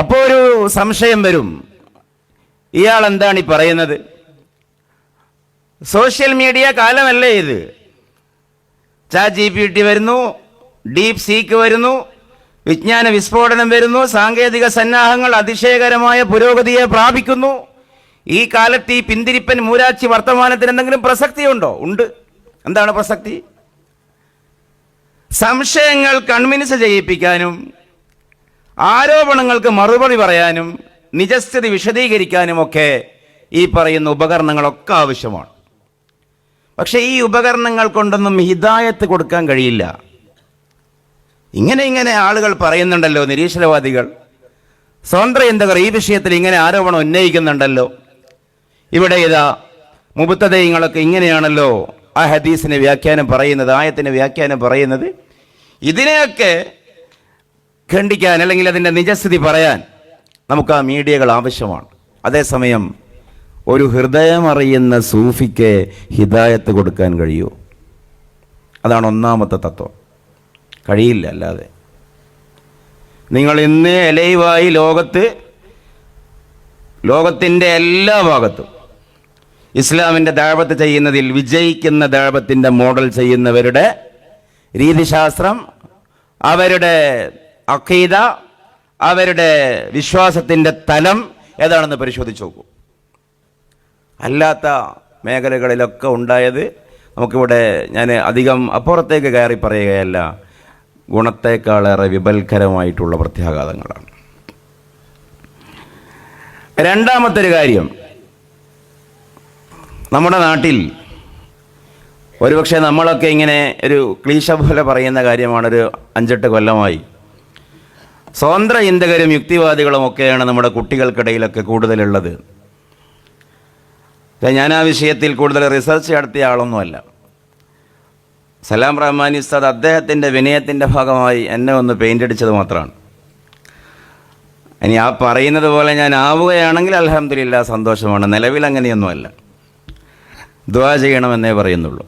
അപ്പോൾ ഒരു സംശയം വരും. ഇയാൾ എന്താണ് ഈ പറയുന്നത്? സോഷ്യൽ മീഡിയ കാലമല്ലേ ഇത്? ചാറ്റ് ജി പി ടി വരുന്നു ഡീപ് സീക്ക് വരുന്നു വിജ്ഞാന വിസ്ഫോടനം വരുന്നു സാങ്കേതിക സന്നാഹങ്ങൾ അതിശയകരമായ പുരോഗതിയെ പ്രാപിക്കുന്നു. ഈ കാലത്ത് ഈ പിന്തിരിപ്പൻ മൂരാച്ചി വർത്തമാനത്തിന് എന്തെങ്കിലും പ്രസക്തിയുണ്ടോ ഉണ്ട്. എന്താണ് പ്രസക്തി? സംശയങ്ങൾ കൺവിൻസ് ചെയ്യിപ്പിക്കാനും ആരോപണങ്ങൾക്ക് മറുപടി പറയാനും നിജസ്ഥിതി വിശദീകരിക്കാനും ഒക്കെ ഈ പറയുന്ന ഉപകരണങ്ങളൊക്കെ ആവശ്യമാണ്. പക്ഷേ ഈ ഉപകരണങ്ങൾ കൊണ്ടൊന്നും ഹിദായത്ത് കൊടുക്കാൻ കഴിയില്ല. ഇങ്ങനെ ഇങ്ങനെ ആളുകൾ പറയുന്നുണ്ടല്ലോ നിരീശ്വരവാദികൾ. സ്വതന്ത്ര ചിന്തകർ ഈ വിഷയത്തിൽ ഇങ്ങനെ ആരോപണം ഉന്നയിക്കുന്നുണ്ടല്ലോ. ഇവിടെ ഇതാ മുബത്തതയങ്ങളൊക്കെ ഇങ്ങനെയാണല്ലോ ആ ഹദീസിന് വ്യാഖ്യാനം പറയുന്നത് ആയത്തിന് വ്യാഖ്യാനം പറയുന്നത്. ഇതിനെയൊക്കെ ഖണ്ഡിക്കാൻ അല്ലെങ്കിൽ അതിന്റെ നിജസ്ഥിതി പറയാൻ നമുക്ക് ആ മീഡിയകൾ ആവശ്യമാണ്. അതേസമയം ഒരു ഹൃദയമറിയുന്ന സൂഫിക്ക് ഹിദായത്ത് കൊടുക്കാൻ കഴിയുമോ അതാണ് ഒന്നാമത്തെ തത്വം. കഴിയില്ല അല്ലാതെ. നിങ്ങൾ ഇന്ന് എലൈവായി ലോകത്ത് ലോകത്തിന്റെ എല്ലാ ഭാഗത്തും ഇസ്ലാമിന്റെ ദാപത്ത് ചെയ്യുന്നതിൽ വിജയിക്കുന്ന ദാപത്തിന്റെ മോഡൽ ചെയ്യുന്നവരുടെ രീതിശാസ്ത്രം അവരുടെ അഖീദ അവരുടെ വിശ്വാസത്തിന്റെ തലം ഏതാണെന്ന് പരിശോധിച്ച് നോക്കൂ. അല്ലാത്ത മേഖലകളിലൊക്കെ ഉണ്ടായത് നമുക്കിവിടെ ഞാൻ അധികം അപ്പുറത്തേക്ക് കയറി പറയുകയല്ല ഗുണത്തേക്കാളേറെ വിപൽക്കരമായിട്ടുള്ള പ്രത്യാഘാതങ്ങളാണ്. രണ്ടാമത്തെ ഒരു കാര്യം നമ്മുടെ നാട്ടിൽ ഒരുപക്ഷെ നമ്മളൊക്കെ ഇങ്ങനെ ഒരു ക്ലീശ പോലെ പറയുന്ന കാര്യമാണ് ഒരു അഞ്ചെട്ട് കൊല്ലമായി. സ്വതന്ത്ര ചിന്തകരും യുക്തിവാദികളും ഒക്കെയാണ് നമ്മുടെ കുട്ടികൾക്കിടയിലൊക്കെ കൂടുതലുള്ളത്. ഞാൻ ആ വിഷയത്തിൽ കൂടുതൽ റിസർച്ച് നടത്തിയ ആളൊന്നുമല്ല. സലാം റഹ്മാനി ഉസ്താദ് അദ്ദേഹത്തിന്റെ വിനയത്തിന്റെ ഭാഗമായി എന്നെ ഒന്ന് പെയിന്റ് അടിച്ചത് മാത്രമാണ്. ഇനി ആ പറയുന്നത് പോലെ ഞാൻ ആവുകയാണെങ്കിൽ അലഹമില്ല സന്തോഷമാണ്. നിലവിൽ അങ്ങനെയൊന്നുമല്ല. ദ്വാ ചെയ്യണമെന്നേ പറയുന്നുള്ളൂ.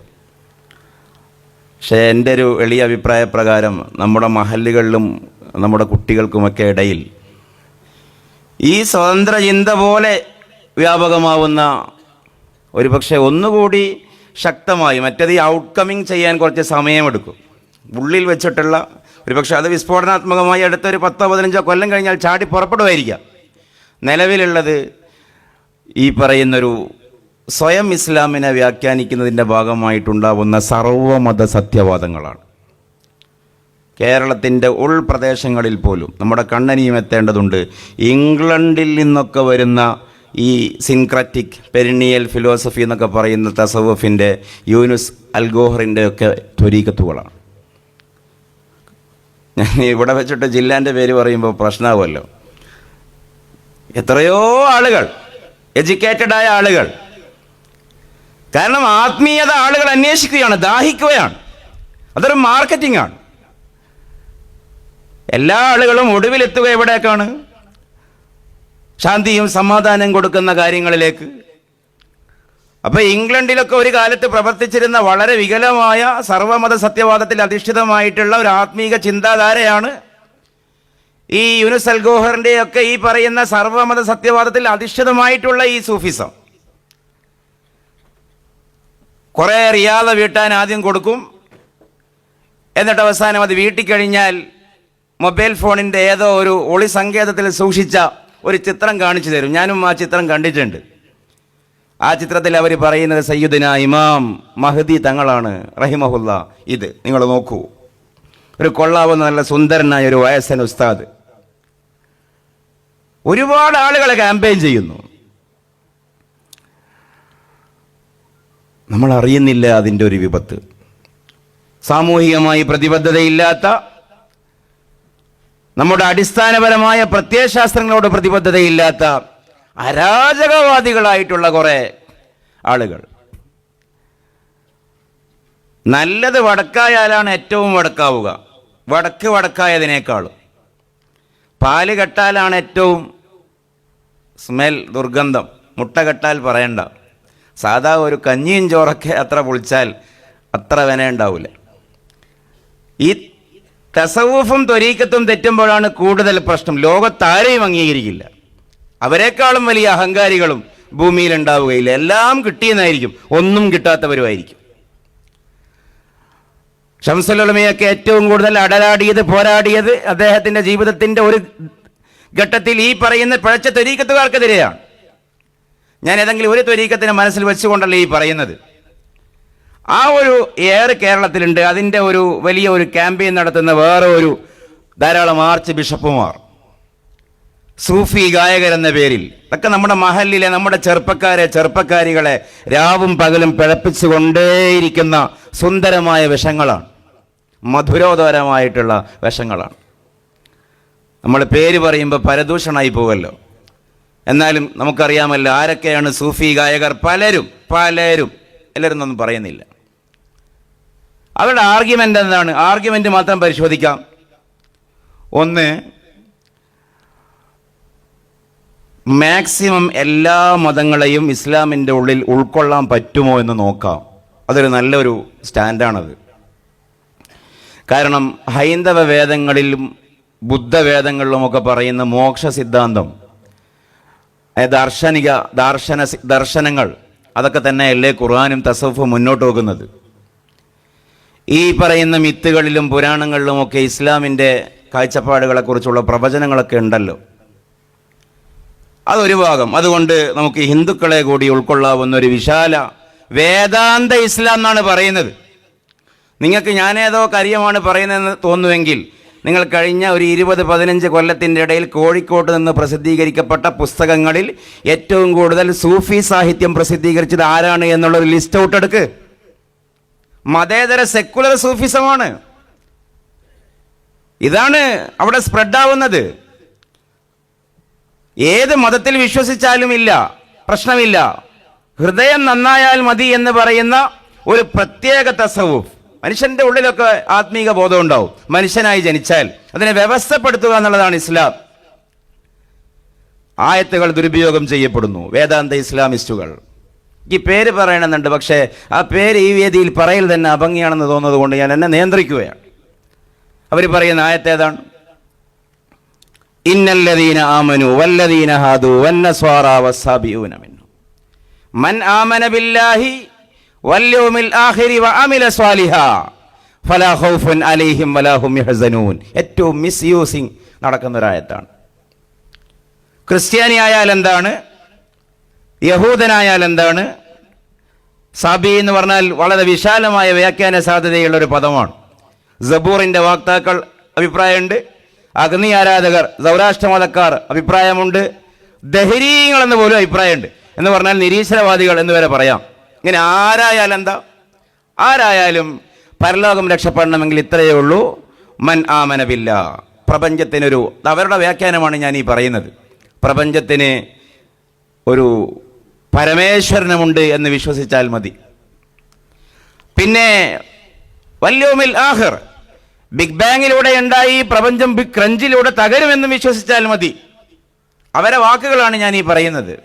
പക്ഷേ എന്റെ ഒരു എളിയ അഭിപ്രായ പ്രകാരം നമ്മുടെ മഹല്ലുകളിലും നമ്മുടെ കുട്ടികൾക്കുമൊക്കെ ഇടയിൽ. ഈ സ്വതന്ത്ര ചിന്ത പോലെ വ്യാപകമാവുന്ന ഒരുപക്ഷെ ഒന്നുകൂടി ശക്തമായി മറ്റത് ഈ ഔട്ട്കമ്മിങ് ചെയ്യാൻ കുറച്ച് സമയമെടുക്കും. ഉള്ളിൽ വെച്ചിട്ടുള്ള ഒരുപക്ഷെ അത് വിസ്ഫോടനാത്മകമായി അടുത്തൊരു പത്തോ പതിനഞ്ചോ കൊല്ലം കഴിഞ്ഞാൽ ചാടി പുറപ്പെടുമായിരിക്കാം. നിലവിലുള്ളത് ഈ പറയുന്നൊരു സ്വയം ഇസ്ലാമിനെ വ്യാഖ്യാനിക്കുന്നതിന്റെ ഭാഗമായിട്ടുണ്ടാവുന്ന സർവമത സത്യവാദങ്ങളാണ്. കേരളത്തിന്റെ ഉൾപ്രദേശങ്ങളിൽ പോലും നമ്മുടെ കണ്ണനിയും എത്തേണ്ടതുണ്ട്. ഇംഗ്ലണ്ടിൽ നിന്നൊക്കെ വരുന്ന ഈ സിൻക്രറ്റിക് പെരിണിയൽ ഫിലോസഫി എന്നൊക്കെ പറയുന്ന തസവുഫിന്റെ യൂനുസ് അൽഗോഹറിന്റെ ഒക്കെ ത്വരീകത്തുകളാണ്. ഞാൻ ഇവിടെ വെച്ചിട്ട് ജില്ലാന്റെ പേര് പറയുമ്പോൾ പ്രശ്നമാവുമല്ലോ എത്രയോ ആളുകൾ എഡ്യൂക്കേറ്റഡായ ആളുകൾ കാരണം ആത്മീയത ആളുകൾ അന്വേഷിക്കുകയാണ് ദാഹിക്കുകയാണ്. അതൊരു മാർക്കറ്റിംഗ് ആണ്. എല്ലാ ആളുകളും ഒടുവിലെത്തുക എവിടേക്കാണ്? ശാന്തിയും സമാധാനം കൊടുക്കുന്ന കാര്യങ്ങളിലേക്ക്. അപ്പൊ ഇംഗ്ലണ്ടിലൊക്കെ ഒരു കാലത്ത് പ്രവർത്തിച്ചിരുന്ന വളരെ വികലമായ സർവമത സത്യവാദത്തിൽ അധിഷ്ഠിതമായിട്ടുള്ള ഒരു ആത്മീക ചിന്താധാരയാണ് ഈ യുനുസ് അൽഗോഹറിന്റെ ഒക്കെ ഈ പറയുന്ന സർവമത സത്യവാദത്തിൽ അധിഷ്ഠിതമായിട്ടുള്ള ഈ സൂഫിസം. കുറേ റിയാദ വീട്ടാൻ ആദ്യം കൊടുക്കും. എന്നിട്ട് അവസാനം അത് വീട്ടിൽ കഴിഞ്ഞാൽ മൊബൈൽ ഫോണിന്റെ ഏതോ ഒരു ഒളി സങ്കേതത്തിൽ സൂക്ഷിച്ച ഒരു ചിത്രം കാണിച്ചു തരും. ഞാനും ആ ചിത്രം കണ്ടിട്ടുണ്ട്. ആ ചിത്രത്തിൽ അവർ പറയുന്നത് സയ്യുദിന ഇമാം മഹദി തങ്ങളാണ്. റഹിമഹുല്ല ഇത് നിങ്ങൾ നോക്കൂ. ഒരു കൊള്ളാവുന്ന നല്ല സുന്ദരനായ ഒരു വയസ്സൻ ഉസ്താദ്. ഒരുപാട് ആളുകളെ ക്യാമ്പയിൻ ചെയ്യുന്നു. നമ്മൾ അറിയുന്നില്ല അതിന്റെ ഒരു വിപത്ത്. സാമൂഹികമായി പ്രതിബദ്ധതയില്ലാത്ത നമ്മുടെ അടിസ്ഥാനപരമായ പ്രത്യയശാസ്ത്രങ്ങളോട് പ്രതിബദ്ധതയില്ലാത്ത അരാജകവാദികളായിട്ടുള്ള കുറേ ആളുകൾ. നല്ലത് വടക്കായാലാണ് ഏറ്റവും വടക്കാവുക. വടക്ക് വടക്കായതിനേക്കാളും. പാൽ കെട്ടാലാണ് ഏറ്റവും സ്മെൽ ദുർഗന്ധം. മുട്ട കെട്ടാൽ പറയണ്ട. സാധാ ഒരു കഞ്ഞിയും ചോറൊക്കെ അത്ര പൊളിച്ചാൽ അത്ര വിന ഉണ്ടാവില്ല ഈ തസവൂഫും ത്വരീക്കത്തും തെറ്റുമ്പോഴാണ് കൂടുതൽ പ്രശ്നം. ലോകത്താരെയും അംഗീകരിക്കില്ല. അവരെക്കാളും വലിയ അഹങ്കാരികളും ഭൂമിയിൽ ഉണ്ടാവുകയില്ല എല്ലാം കിട്ടിയെന്നായിരിക്കും. ഒന്നും കിട്ടാത്തവരുമായിരിക്കും. ഷംസുലമയൊക്കെ ഏറ്റവും കൂടുതൽ അടലാടിയത് പോരാടിയത് അദ്ദേഹത്തിന്റെ ജീവിതത്തിന്റെ ഒരു ഘട്ടത്തിൽ ഈ പറയുന്ന പിഴച്ച ത്വരീക്കത്തുകാർക്കെതിരെയാണ് ഞാൻ ഏതെങ്കിലും ഒരു ത്വരീക്കത്തിനെ മനസ്സിൽ വെച്ചുകൊണ്ടല്ല ഈ പറയുന്നത്. ആ ഒരു എയർ കേരളത്തിലുണ്ട്. അതിന്റെ ഒരു വലിയ ഒരു ക്യാമ്പയിൻ നടത്തുന്ന വേറെ ഒരു ധാരാളം ആർച്ച് ബിഷപ്പുമാർ സൂഫി ഗായകരെന്ന പേരിൽ. ഇതൊക്കെ നമ്മുടെ മഹലിലെ നമ്മുടെ ചെറുപ്പക്കാരെ ചെറുപ്പക്കാരികളെ രാവും പകലും പിഴപ്പിച്ചുകൊണ്ടേയിരിക്കുന്ന സുന്ദരമായ വിഷങ്ങളാണ്. മധുരോദരമായിട്ടുള്ള വിഷങ്ങളാണ്. നമ്മൾ പേര് പറയുമ്പോൾ പരദൂഷണമായി പോവല്ലോ. എന്നാലും നമുക്കറിയാമല്ലോ ആരൊക്കെയാണ് സൂഫി ഗായകർ? പലരും പലരും. എല്ലാവരും ഒന്നും പറയുന്നില്ല. അവരുടെ ആർഗ്യുമെന്റ് എന്താണ്? ആർഗ്യുമെന്റ് മാത്രം പരിശോധിക്കാം. ഒന്ന് മാക്സിമം എല്ലാ മതങ്ങളെയും ഇസ്ലാമിന്റെ ഉള്ളിൽ ഉൾക്കൊള്ളാൻ പറ്റുമോ എന്ന് നോക്കാം. അതൊരു നല്ലൊരു സ്റ്റാൻഡാണത്. കാരണം ഹൈന്ദവ വേദങ്ങളിലും ബുദ്ധവേദങ്ങളിലുമൊക്കെ പറയുന്ന മോക്ഷ സിദ്ധാന്തം ദാർശനിക ദാർശന ദർശനങ്ങൾ അതൊക്കെ തന്നെയല്ലേ ഖുർആാനും തസഫും മുന്നോട്ട് പോകുന്നത്. ഈ പറയുന്ന മിത്തുകളിലും പുരാണങ്ങളിലും ഒക്കെ ഇസ്ലാമിന്റെ കാഴ്ചപ്പാടുകളെക്കുറിച്ചുള്ള പ്രവചനങ്ങളൊക്കെ ഉണ്ടല്ലോ. അതൊരു ഭാഗം. അതുകൊണ്ട് നമുക്ക് ഹിന്ദുക്കളെ കൂടി ഉൾക്കൊള്ളാവുന്ന ഒരു വിശാല വേദാന്ത ഇസ്ലാം എന്നാണ് പറയുന്നത്. നിങ്ങൾക്ക് ഞാനേതോ കാര്യമാണ് പറയുന്നതെന്ന് തോന്നുമെങ്കിൽ നിങ്ങൾ കഴിഞ്ഞ ഒരു ഇരുപത് പതിനഞ്ച് കൊല്ലത്തിന്റെ ഇടയിൽ കോഴിക്കോട്ട് നിന്ന് പ്രസിദ്ധീകരിക്കപ്പെട്ട പുസ്തകങ്ങളിൽ ഏറ്റവും കൂടുതൽ സൂഫി സാഹിത്യം പ്രസിദ്ധീകരിച്ചത് ആരാണ് എന്നുള്ളൊരു ലിസ്റ്റ് ഔട്ട് എടുക്ക് മതേതര സെക്കുലർ സൂഫിസമാണ്. ഇതാണ് അവിടെ സ്പ്രെഡാവുന്നത് ഏത് മതത്തിൽ വിശ്വസിച്ചാലും ഇല്ല പ്രശ്നമില്ല. ഹൃദയം നന്നായാൽ മതി എന്ന് പറയുന്ന ഒരു പ്രത്യേക തസവും മനുഷ്യന്റെ ഉള്ളിലൊക്കെ ആത്മീക ബോധം ഉണ്ടാവും മനുഷ്യനായി ജനിച്ചാൽ അതിനെ വ്യവസ്ഥപ്പെടുത്തുക എന്നുള്ളതാണ് ഇസ്ലാം. ആയത്തുകൾ ദുരുപയോഗം ചെയ്യപ്പെടുന്നു. വേദാന്ത ഇസ്ലാമിസ്റ്റുകൾ. ഈ പേര് പറയണമെന്നുണ്ട് പക്ഷേ ആ പേര് ഈ വേദിയിൽ പറയൽ തന്നെ അഭംഗിയാണെന്ന് തോന്നുന്നത് കൊണ്ട് ഞാൻ എന്നെ നിയന്ത്രിക്കുകയാണ്. അവർ പറയുന്ന ആയത്തേതാണ് ഇന്നല്ലദീന ആമനു വല്ലദീന ഹാദു വന്ന വസ്സാബിയൂന മിന്നു മൻ ആമന ബില്ലാഹി വല്യൗമിൽ ആഖിരി വഅമില സ്വാലിഹ ഫലാ ഖൗഫുൻ അലൈഹിം വലാ ഹും യഹ്സനൂൻ. ഏറ്റവും മിസ്യൂസിങ് നടക്കുന്ന ഒരായത്താണ് ക്രിസ്ത്യാനി ആയാൽ എന്താണ്? യഹൂദനായാൽ എന്താണ് സാബി എന്ന് പറഞ്ഞാൽ വളരെ വിശാലമായ വ്യാഖ്യാന സാധ്യതയുള്ള ഒരു പദമാണ്. സബൂറിന്റെ വാക്താക്കൾ അഭിപ്രായമുണ്ട്. അഗ്നി ആരാധകർ സൗരാഷ്ട്ര അഭിപ്രായമുണ്ട്. ദഹരീങ്ങൾ എന്ന് പോലും അഭിപ്രായമുണ്ട്. എന്ന് പറഞ്ഞാൽ നിരീശ്വരവാദികൾ എന്ന് വരെ പറയാം. ഇങ്ങനെ ആരായാലും എന്താ ആരായാലും പരലോകം രക്ഷപ്പെടണമെങ്കിൽ ഇത്രയേ ഉള്ളൂ. മൻ ആമനവില്ല പ്രപഞ്ചത്തിനൊരു അവരുടെ വ്യാഖ്യാനമാണ് ഞാൻ ഈ പറയുന്നത്. പ്രപഞ്ചത്തിന് ഒരു പരമേശ്വരനുമുണ്ട് എന്ന് വിശ്വസിച്ചാൽ മതി. പിന്നെ വല്യോമിൽ ആഹിർ. ബിഗ് ബാങ്ങിലൂടെ ഉണ്ടായി പ്രപഞ്ചം ബിഗ് ക്രഞ്ചിലൂടെ തകരുമെന്ന് വിശ്വസിച്ചാൽ മതി. അവരെ വാക്കുകളാണ് ഞാൻ ഈ പറയുന്നത്.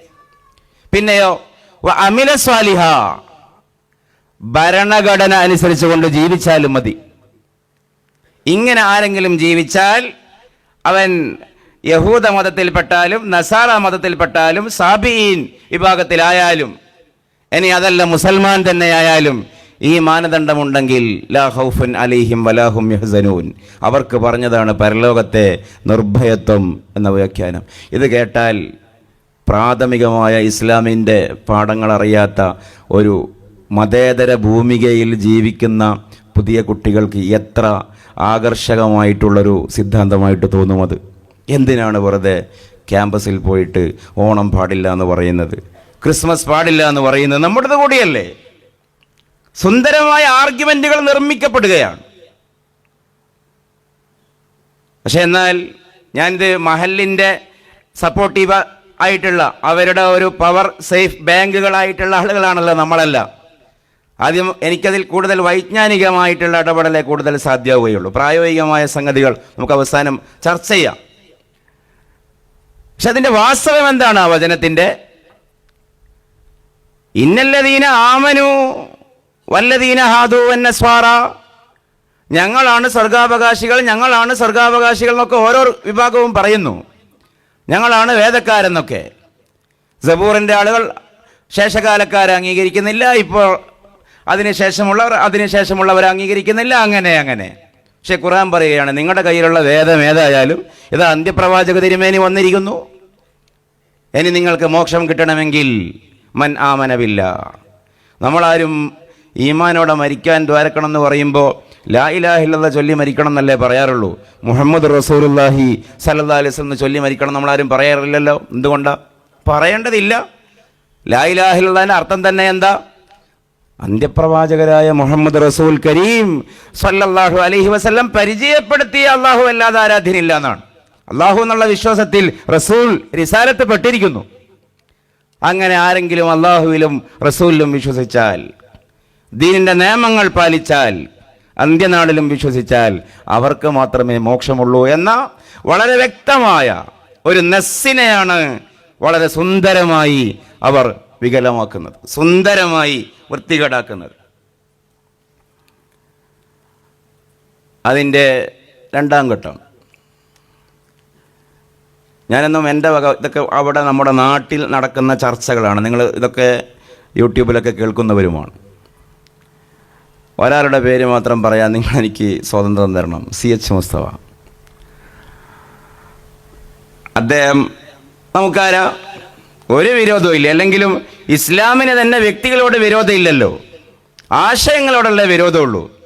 പിന്നെയോ അമില സ്വാലിഹ. ഭരണഘടന അനുസരിച്ചുകൊണ്ട് ജീവിച്ചാലും മതി. ഇങ്ങനെ ആരെങ്കിലും ജീവിച്ചാൽ അവൻ യഹൂദ മതത്തിൽപ്പെട്ടാലും നസാറ മതത്തിൽപ്പെട്ടാലും സാബിയീൻ വിഭാഗത്തിലായാലും ഇനി അതല്ല മുസൽമാൻ തന്നെയായാലും ഈ മാനദണ്ഡമുണ്ടെങ്കിൽ ലാ അലിഹിം വലാഹും യഹ്സനൂൻ. അവർക്ക് പറഞ്ഞതാണ് പരലോകത്തെ നിർഭയത്വം എന്ന വ്യാഖ്യാനം. ഇത് കേട്ടാൽ പ്രാഥമികമായ ഇസ്ലാമിന്റെ പാഠങ്ങൾ അറിയാത്ത ഒരു മതേതര ഭൂമികയിൽ ജീവിക്കുന്ന പുതിയ കുട്ടികൾക്ക് എത്ര ആകർഷകമായിട്ടുള്ളൊരു സിദ്ധാന്തമായിട്ട് തോന്നും അത്. എന്തിനാണ് വെറുതെ ക്യാമ്പസിൽ പോയിട്ട് ഓണം പാടില്ല എന്ന് പറയുന്നത്? ക്രിസ്മസ് പാടില്ല എന്ന് പറയുന്നത് നമ്മുടേത് കൂടിയല്ലേ? സുന്ദരമായ ആർഗ്യുമെന്റുകൾ നിർമ്മിക്കപ്പെടുകയാണ്. പക്ഷെ എന്നാൽ ഞാനിത് മഹലിന്റെ സപ്പോർട്ടീവ് ആയിട്ടുള്ള അവരുടെ ഒരു പവർ സേഫ് ബാങ്കുകളായിട്ടുള്ള ആളുകളാണല്ലോ നമ്മളല്ല. ആദ്യം എനിക്കതിൽ കൂടുതൽ വൈജ്ഞാനികമായിട്ടുള്ള ഇടപെടലേ കൂടുതൽ സാധ്യമാവുകയുള്ളൂ പ്രായോഗികമായ സംഗതികൾ നമുക്ക് അവസാനം ചർച്ച ചെയ്യാം. പക്ഷെ അതിന്റെ വാസ്തവം എന്താണ് ആ വചനത്തിന്റെ ഇന്നല്ലതീന ആമനു വല്ലതീന ഹാദു വന്നസ്വാറ. ഞങ്ങളാണ് സ്വർഗാവകാശികൾ ഞങ്ങളാണ് സ്വർഗാവകാശികൾ എന്നൊക്കെ ഓരോ വിഭാഗവും പറയുന്നു. ഞങ്ങളാണ് വേദക്കാരെന്നൊക്കെ. സബൂറിന്റെ ആളുകൾ ശേഷകാലക്കാരെ അംഗീകരിക്കുന്നില്ല ഇപ്പോൾ അതിനുശേഷമുള്ളവർ അതിനുശേഷമുള്ളവർ അംഗീകരിക്കുന്നില്ല അങ്ങനെ അങ്ങനെ. പക്ഷെ ഖുറാൻ പറയുകയാണ് നിങ്ങളുടെ കയ്യിലുള്ള വേദം ഏതായാലും ഇത് അന്ത്യപ്രവാചക തിരുമേനി വന്നിരിക്കുന്നു. ഇനി നിങ്ങൾക്ക് മോക്ഷം കിട്ടണമെങ്കിൽ മൻ ആമനവില്ല നമ്മളാരും ഈമാനോടെ മരിക്കാൻ ദ്വാരക്കണം എന്ന് പറയുമ്പോൾ ലാ ഇലാഹില്ല ചൊല്ലി മരിക്കണം എന്നല്ലേ പറയാറുള്ളൂ. മുഹമ്മദ് റസൂലുല്ലാഹി സല്ലാ വസല്ലം എന്ന് ചൊല്ലി മരിക്കണം നമ്മളാരും പറയാറില്ലല്ലോ. എന്തുകൊണ്ടാണ് പറയേണ്ടതില്ല. ലാ ഇലാഹില്ലതിന്റെ അർത്ഥം തന്നെ എന്താ? അന്ത്യപ്രവാചകരായ മുഹമ്മദ് റസൂൽ കരീം സല്ലല്ലാഹു അലഹി വസല്ലം പരിചയപ്പെടുത്തിയ അള്ളാഹു അല്ലാതെ ആരാധ്യനില്ല എന്നാണ്. അള്ളാഹു എന്നുള്ള വിശ്വാസത്തിൽ റസൂൽ റിസാലത്ത് പെട്ടിരിക്കുന്നു. അങ്ങനെ ആരെങ്കിലും അള്ളാഹുവിലും റസൂലിലും വിശ്വസിച്ചാൽ ദീനിന്റെ നിയമങ്ങൾ പാലിച്ചാൽ അന്ത്യനാളിലും വിശ്വസിച്ചാൽ അവർക്ക് മാത്രമേ മോക്ഷമുള്ളൂ എന്ന വളരെ വ്യക്തമായ ഒരു നെസ്സിനെയാണ് വളരെ സുന്ദരമായി അവർ വികലമാക്കുന്നത് സുന്ദരമായി വൃത്തികേടാക്കുന്നത്. അതിന്റെ രണ്ടാം ഘട്ടം. ഞാനെന്നും എന്റെ വക ഇതൊക്കെ അവിടെ നമ്മുടെ നാട്ടിൽ നടക്കുന്ന ചർച്ചകളാണ്. നിങ്ങൾ ഇതൊക്കെ യൂട്യൂബിലൊക്കെ കേൾക്കുന്നവരുമാണ്. ഒരാളുടെ പേര് മാത്രം പറയാൻ നിങ്ങൾ എനിക്ക് സ്വാതന്ത്ര്യം തരണം. C H Mustafa. അദ്ദേഹം നമുക്കാരാ? ഒരു വിരോധവും ഇല്ല അല്ലെങ്കിലും ഇസ്ലാമിന് തന്നെ വ്യക്തികളോട് വിരോധമില്ലല്ലോ. ആശയങ്ങളോടല്ലേ വിരോധമുള്ളൂ.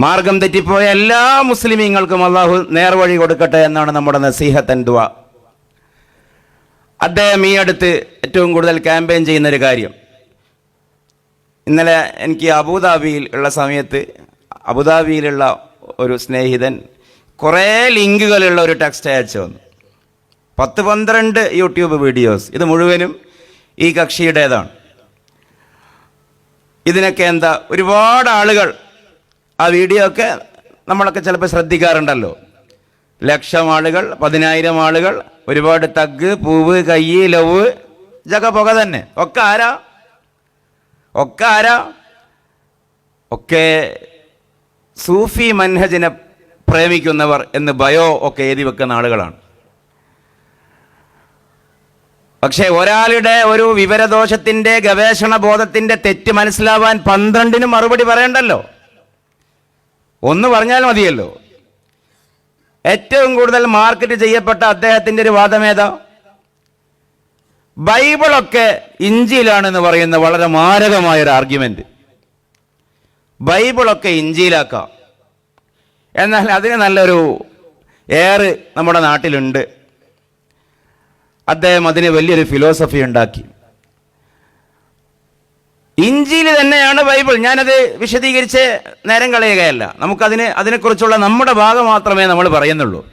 മാർഗം തെറ്റിപ്പോയ എല്ലാ മുസ്ലിമീങ്ങൾക്കും അള്ളാഹു നേർവഴി കൊടുക്കട്ടെ എന്നാണ് നമ്മുടെ നസീഹത്തൻ ദുവ അദ്ദേഹം ഈ അടുത്ത് ഏറ്റവും കൂടുതൽ ക്യാമ്പയിൻ ചെയ്യുന്നൊരു കാര്യം. ഇന്നലെ എനിക്ക് അബുദാബിയിൽ ഉള്ള സമയത്ത് അബുദാബിയിലുള്ള ഒരു സ്നേഹിതൻ കുറേ ലിങ്കുകളുള്ള ഒരു ടെക്സ്റ്റ് അയച്ചു വന്നു പത്ത് പന്ത്രണ്ട് യൂട്യൂബ് വീഡിയോസ്. ഇത് മുഴുവനും ഈ കക്ഷിയുടേതാണ്. ഇതിനൊക്കെ എന്താ ഒരുപാട് ആളുകൾ ആ വീഡിയോ ഒക്കെ നമ്മളൊക്കെ ചിലപ്പോൾ ശ്രദ്ധിക്കാറുണ്ടല്ലോ. ലക്ഷം ആളുകൾ പതിനായിരം ആളുകൾ ഒരുപാട് തഗ് പൂവ് കയ്യ് ലവ് ഇതൊക്കെ പുക തന്നെ. ഒക്കെ ആരാ? ഒക്കെ ആരാ? ഒക്കെ സൂഫി മൻഹജിനെ പ്രേമിക്കുന്നവർ എന്ന് ബയോ ഒക്കെ എഴുതി വെക്കുന്ന ആളുകളാണ്. പക്ഷേ ഒരാളുടെ ഒരു വിവരദോഷത്തിന്റെ ഗവേഷണ ബോധത്തിന്റെ തെറ്റ് മനസ്സിലാവാൻ പന്ത്രണ്ടിന് മറുപടി പറയണ്ടല്ലോ? ഒന്ന് പറഞ്ഞാൽ മതിയല്ലോ. ഏറ്റവും കൂടുതൽ മാർക്കറ്റ് ചെയ്യപ്പെട്ട അദ്ദേഹത്തിന്റെ ഒരു വാദമേതാ ബൈബിളൊക്കെ ഇഞ്ചിയിലാണെന്ന് പറയുന്ന വളരെ മാരകമായ ഒരു ആർഗ്യുമെന്റ്. ബൈബിളൊക്കെ ഇഞ്ചിയിലാക്കാം. എന്നാൽ അതിന് നല്ലൊരു ഏറ് നമ്മുടെ നാട്ടിലുണ്ട്. അദ്ദേഹം അതിന് വലിയൊരു ഫിലോസഫി ഉണ്ടാക്കി. ഇഞ്ചിയിൽ തന്നെയാണ് ബൈബിൾ. ഞാനത് വിശദീകരിച്ച് നേരം കളയുകയല്ല. നമുക്കതിന് അതിനെക്കുറിച്ചുള്ള നമ്മുടെ ഭാഗം മാത്രമേ നമ്മൾ പറയുന്നുള്ളൂ.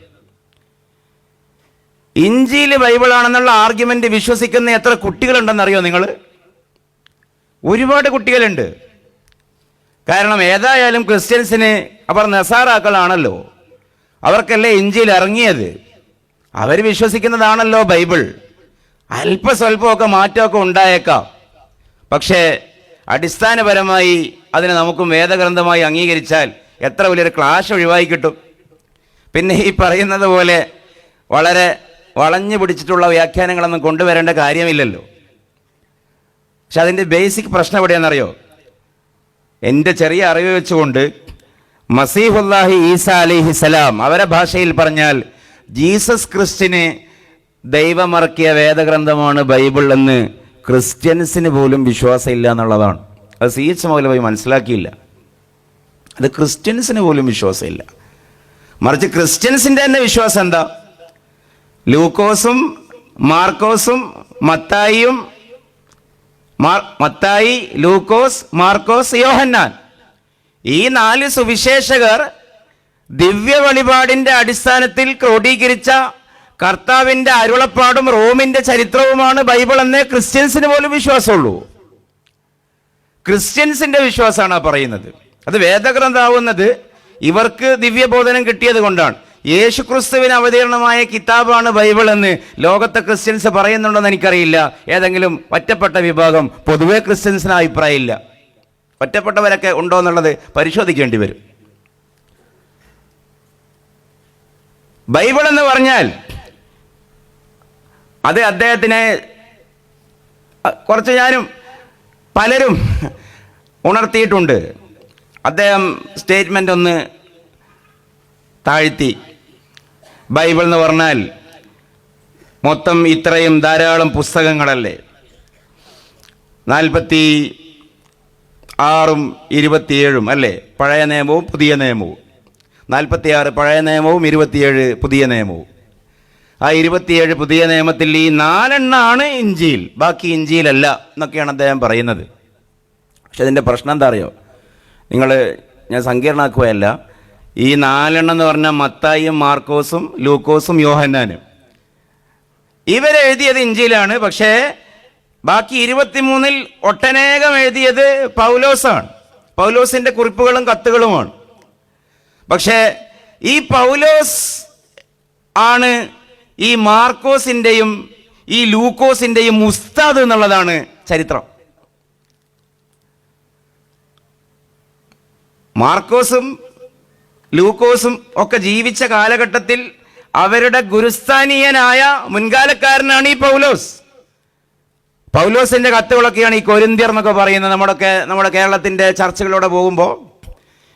ഇഞ്ചിയിൽ ബൈബിളാണെന്നുള്ള ആർഗ്യുമെന്റ് വിശ്വസിക്കുന്ന എത്ര കുട്ടികളുണ്ടെന്നറിയോ നിങ്ങൾ ഒരുപാട് കുട്ടികളുണ്ട്. കാരണം ഏതായാലും ക്രിസ്ത്യൻസിന് അവർ നെസാറാക്കളാണല്ലോ അവർക്കല്ലേ ഇഞ്ചിയിൽ ഇറങ്ങിയത്? അവർ വിശ്വസിക്കുന്നതാണല്ലോ ബൈബിൾ. അല്പസ്വല്പമൊക്കെ മാറ്റമൊക്കെ ഉണ്ടായേക്കാം. പക്ഷേ അടിസ്ഥാനപരമായി അതിനെ നമുക്കും വേദഗ്രന്ഥമായി അംഗീകരിച്ചാൽ എത്ര വലിയൊരു ക്ലാഷ് ഒഴിവായി കിട്ടും. പിന്നെ ഈ പറയുന്നത് പോലെ വളരെ വളഞ്ഞു പിടിച്ചിട്ടുള്ള വ്യാഖ്യാനങ്ങളൊന്നും കൊണ്ടുവരേണ്ട കാര്യമില്ലല്ലോ. പക്ഷെ അതിന്റെ ബേസിക് പ്രശ്നം എവിടെയാണെന്നറിയോ? എന്റെ ചെറിയ അറിവ് വെച്ചുകൊണ്ട് മസീഹുല്ലാഹി ഈസ അലിഹിസലാം അവരെ ഭാഷയിൽ പറഞ്ഞാൽ ജീസസ് ക്രിസ്റ്റിനെ ദൈവമറക്കിയ വേദഗ്രന്ഥമാണ് ബൈബിൾ എന്ന് ക്രിസ്ത്യൻസിന് പോലും വിശ്വാസമില്ല എന്നുള്ളതാണ്. അത് സി എച്ച് മൗലവി മനസ്സിലാക്കിയില്ല. അത് ക്രിസ്ത്യൻസിന് പോലും വിശ്വാസമില്ല. മറിച്ച് ക്രിസ്ത്യൻസിന്റെ തന്നെ വിശ്വാസം എന്താ? ലൂക്കോസും മാർക്കോസും മത്തായിയും മത്തായി ലൂക്കോസ് മാർക്കോസ് യോഹന്നാൻ. ഈ നാല് സുവിശേഷകർ ദിവ്യ വഴിപാടിന്റെ അടിസ്ഥാനത്തിൽ ക്രോഡീകരിച്ച കർത്താവിന്റെ അരുളപ്പാടും റോമിന്റെ ചരിത്രവുമാണ് ബൈബിൾ എന്നേ ക്രിസ്ത്യൻസിന് പോലും വിശ്വാസമുള്ളൂ. ക്രിസ്ത്യൻസിന്റെ വിശ്വാസമാണ് ആ പറയുന്നത്. അത് വേദഗ്രന്ഥാവുന്നത് ഇവർക്ക് ദിവ്യബോധനം കിട്ടിയത് കൊണ്ടാണ്. യേശു ക്രിസ്തുവിന് അവതീർണമായ കിതാബാണ് ബൈബിൾ എന്ന് ലോകത്തെ ക്രിസ്ത്യൻസ് പറയുന്നുണ്ടെന്ന് എനിക്കറിയില്ല. ഏതെങ്കിലും ഒറ്റപ്പെട്ട വിഭാഗം പൊതുവെ ക്രിസ്ത്യൻസിന് അഭിപ്രായമില്ല. ഒറ്റപ്പെട്ടവരൊക്കെ ഉണ്ടോ എന്നുള്ളത് പരിശോധിക്കേണ്ടി വരും. ബൈബിൾ എന്ന് പറഞ്ഞാൽ അത് അദ്ദേഹത്തിനെ കുറച്ച് ഞാനും പലരും ഉണർത്തിയിട്ടുണ്ട്. അദ്ദേഹം സ്റ്റേറ്റ്മെന്റ് ഒന്ന് താഴ്ത്തി. ബൈബിൾ എന്ന് പറഞ്ഞാൽ മൊത്തം ഇത്രയും ധാരാളം പുസ്തകങ്ങളല്ലേ? നാൽപ്പത്തി ആറും ഇരുപത്തിയേഴും അല്ലേ? പഴയ നിയമവും പുതിയ നിയമവും. നാൽപ്പത്തിയാറ് പഴയ നിയമവും ഇരുപത്തിയേഴ് പുതിയ നിയമവും. ആ ഇരുപത്തിയേഴ് പുതിയ നിയമത്തിൽ ഈ നാലെണ്ണാണ് ഇഞ്ചിയിൽ. ബാക്കി ഇഞ്ചിയിലല്ല എന്നൊക്കെയാണ് അദ്ദേഹം പറയുന്നത്. പക്ഷെ അതിന്റെ പ്രശ്നം എന്താ അറിയോ? നിങ്ങൾ ഞാൻ സങ്കീർണാക്കുകയല്ല ഈ നാലെണ്ണം എന്ന് പറഞ്ഞാൽ മത്തായും മാർക്കോസും ലൂക്കോസും യോഹന്നാനും. ഇവരെഴുതിയത് ഇഞ്ചിയിലാണ്. പക്ഷേ ബാക്കി ഇരുപത്തിമൂന്നിൽ ഒട്ടനേകം എഴുതിയത് പൗലോസാണ്. പൗലോസിന്റെ കുറിപ്പുകളും കത്തുകളുമാണ്. പക്ഷേ ഈ പൗലോസ് ആണ് ഈ മാർക്കോസിന്റെയും ഈ ലൂക്കോസിന്റെയും ഉസ്താദ് എന്നുള്ളതാണ് ചരിത്രം. മാർക്കോസും ലൂക്കോസും ഒക്കെ ജീവിച്ച കാലഘട്ടത്തിൽ അവരുടെ ഗുരുസ്ഥാനീയനായ മുൻകാലക്കാരനാണ് ഈ പൗലോസ്. പൗലോസിന്റെ കത്തുകളൊക്കെയാണ് ഈ കൊരിന്തിയർ എന്നൊക്കെ പറയുന്നത്. നമ്മുടെയൊക്കെ നമ്മുടെ കേരളത്തിന്റെ ചർച്ചകളിലൂടെ പോകുമ്പോൾ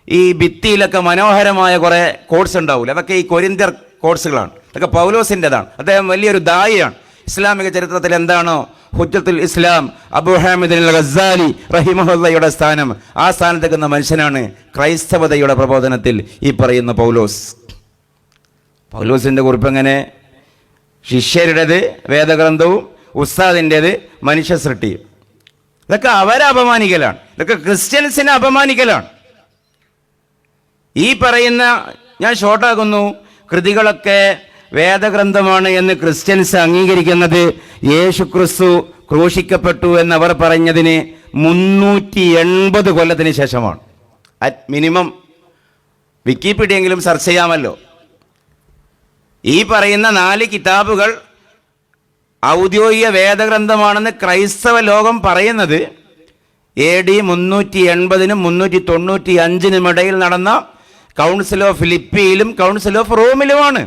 ഈ ഭിത്തിയിലൊക്കെ മനോഹരമായ കുറേ കോഴ്സ് ഉണ്ടാവില്ല അതൊക്കെ ഈ കൊരിന്തിയർ കോഴ്സുകളാണ് അതൊക്കെ പൗലോസിന്റെതാണ് അദ്ദേഹം വലിയൊരു ദായിയാണ്. ഇസ്ലാമിക ചരിത്രത്തിൽ എന്താണോ? ഹുജത്തുൽ ഇസ്ലാം അബു ഹാമിദ് അൽ ഗസാലി റഹിമഹുല്ലയുടെ സ്ഥാനം. ആ സ്ഥാനത്തേക്കുന്ന മനുഷ്യനാണ് ക്രൈസ്തവതയുടെ പ്രബോധനത്തിൽ ഈ പറയുന്ന പൗലോസ്. പൗലോസിന്റെ കുറിപ്പ് എങ്ങനെ? ശിഷ്യരുടേത് വേദഗ്രന്ഥവും ഉസ്താദിന്റേത് മനുഷ്യ സൃഷ്ടിയും. ഇതൊക്കെ അവരെ അപമാനിക്കലാണ് ഇതൊക്കെ ക്രിസ്ത്യൻസിനെ അപമാനിക്കലാണ്. ഈ പറയുന്ന ഞാൻ ഷോർട്ടാകുന്നു കൃതികളൊക്കെ വേദഗ്രന്ഥമാണ് എന്ന് ക്രിസ്ത്യൻസ് അംഗീകരിക്കുന്നത്. യേശു ക്രിസ്തു ക്രൂശിക്കപ്പെട്ടു എന്നവർ പറഞ്ഞതിന് മുന്നൂറ്റി എൺപത് കൊല്ലത്തിന് ശേഷമാണ്. അറ്റ് മിനിമം വിക്കിപീഡിയെങ്കിലും സെർച്ച് ചെയ്യാമല്ലോ. ഈ പറയുന്ന നാല് കിതാബുകൾ ഔദ്യോഗിക വേദഗ്രന്ഥമാണെന്ന് ക്രൈസ്തവ ലോകം പറയുന്നത്. എ ഡി മുന്നൂറ്റി എൺപതിനും മുന്നൂറ്റി തൊണ്ണൂറ്റി അഞ്ചിനും ഇടയിൽ നടന്ന കൗൺസിൽ ഓഫ് ലിപ്പിയിലും കൗൺസിൽ ഓഫ് റോമിലുമാണ്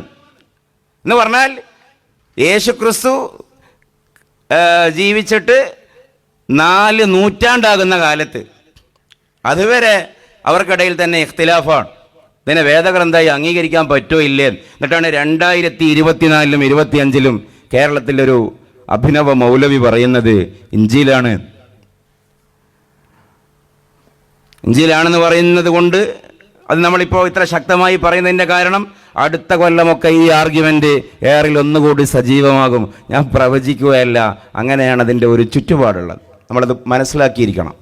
എന്ന് പറഞ്ഞാൽ യേശു ക്രിസ്തു ജീവിച്ചിട്ട് നാല് നൂറ്റാണ്ടാകുന്ന കാലത്ത്. അതുവരെ അവർക്കിടയിൽ തന്നെ ഇഖ്തിലാഫാണ്. ഇതിനെ വേദഗ്രന്ഥമായി അംഗീകരിക്കാൻ പറ്റുമോ ഇല്ലേ? എന്നിട്ടാണ് രണ്ടായിരത്തി ഇരുപത്തിനാലിലും ഇരുപത്തിയഞ്ചിലും കേരളത്തിലൊരു അഭിനവ മൗലവി പറയുന്നത് ഇഞ്ചിയിലാണ്. ഇഞ്ചിയിലാണെന്ന് പറയുന്നത് കൊണ്ട് അത് നമ്മളിപ്പോൾ ഇത്ര ശക്തമായി പറയുന്നതിന്റെ കാരണം അടുത്ത കൊല്ലമൊക്കെ ഈ ആർഗ്യുമെന്റ് ഏറിൽ ഒന്നുകൂടി സജീവമാകും. ഞാൻ പ്രവചിക്കുകയല്ല അങ്ങനെയാണ് അതിന്റെ ഒരു ചുറ്റുപാടുള്ളത്. നമ്മളത് മനസ്സിലാക്കിയിരിക്കണം.